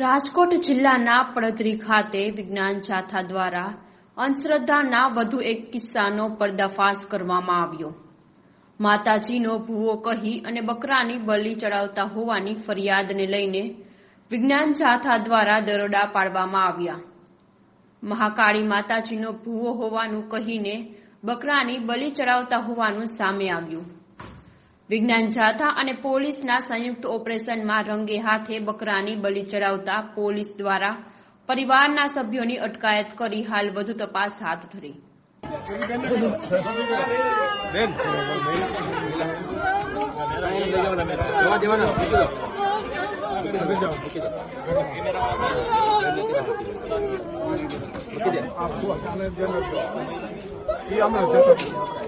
રાજકોટ જિલ્લાના પડધરી ખાતે વિજ્ઞાન જાથા દ્વારા અંધશ્રદ્ધાના વધુ એક કિસ્સાનો પર્દાફાશ કરવામાં આવ્યો. માતાજીનો ભૂવો કહી અને બકરાની બલી ચડાવતા હોવાની ફરિયાદને લઈને વિજ્ઞાન જાથા દ્વારા દરોડા પાડવામાં આવ્યા. મહાકાળી માતાજીનો ભૂવો હોવાનું કહીને બકરાની બલી ચડાવતા હોવાનું સામે આવ્યું. વિજ્ઞાન જાથા અને પોલીસના સંયુક્ત ઓપરેશનમાં રંગે હાથે બકરાની બલી ચડાવતા પોલીસ દ્વારા પરિવારના સભ્યોની અટકાયત કરી હાલ વધુ તપાસ હાથ ધરી. બેન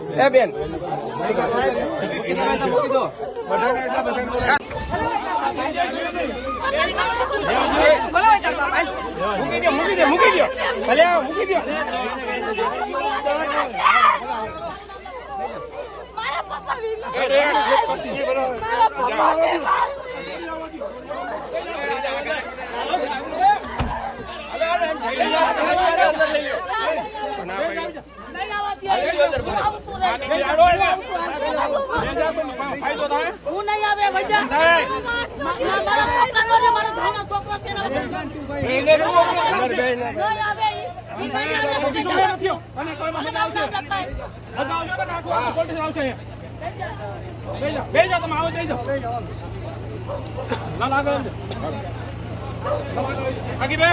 એ બેન મૂકી દો મૂકી દો મૂકી દો મારા પપ્પા હું નહીં આવે મારા છોકરો છે ને નહીં. આવે. ઈ. ઈ નહીં આવે અને નામ નામ આગી બે.